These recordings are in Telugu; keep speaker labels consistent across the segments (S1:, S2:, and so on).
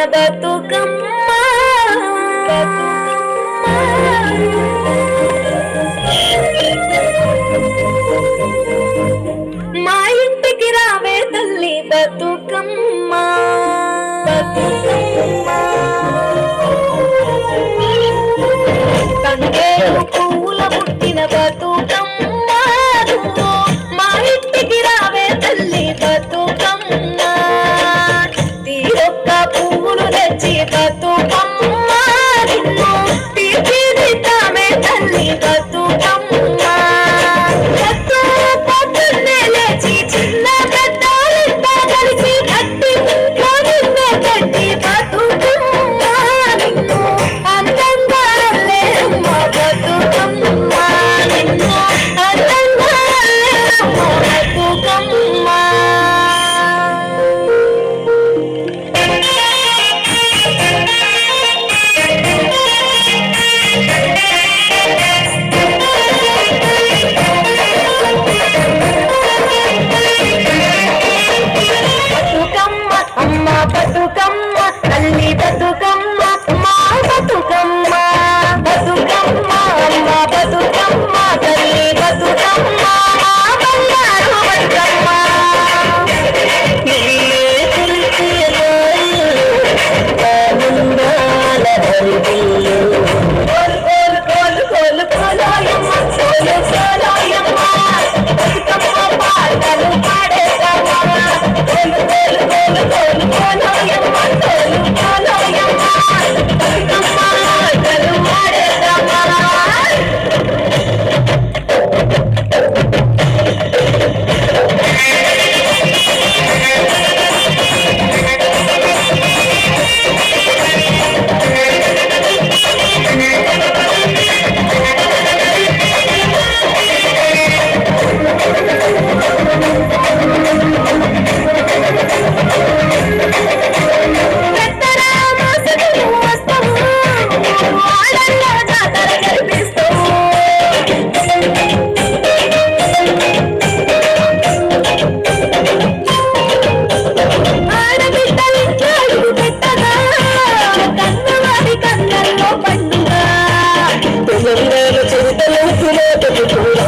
S1: another to come
S2: Thank.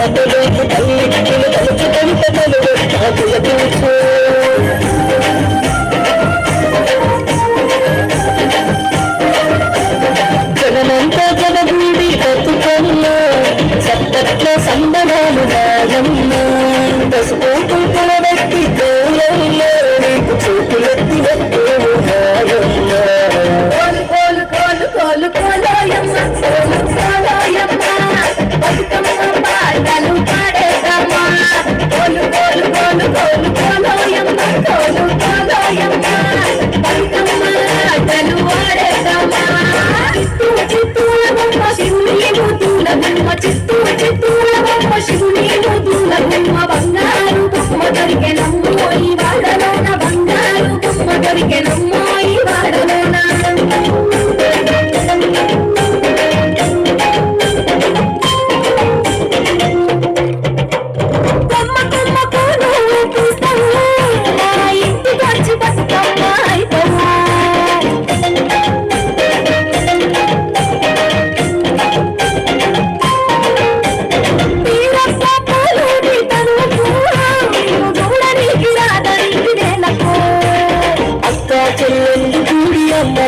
S2: ఆటలోకి తల్లి నిన్ను తలుపు తలుపు తలుపు నా పిల్ల పిలుపు జగనంతా జగదీడి బతుకమ్మ సత్తట్ల పసుపు చూపు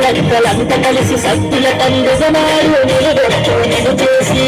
S2: కలిపలంత కలిసి సత్తుల తండ్రి నిలుదొచ్చు చేసి.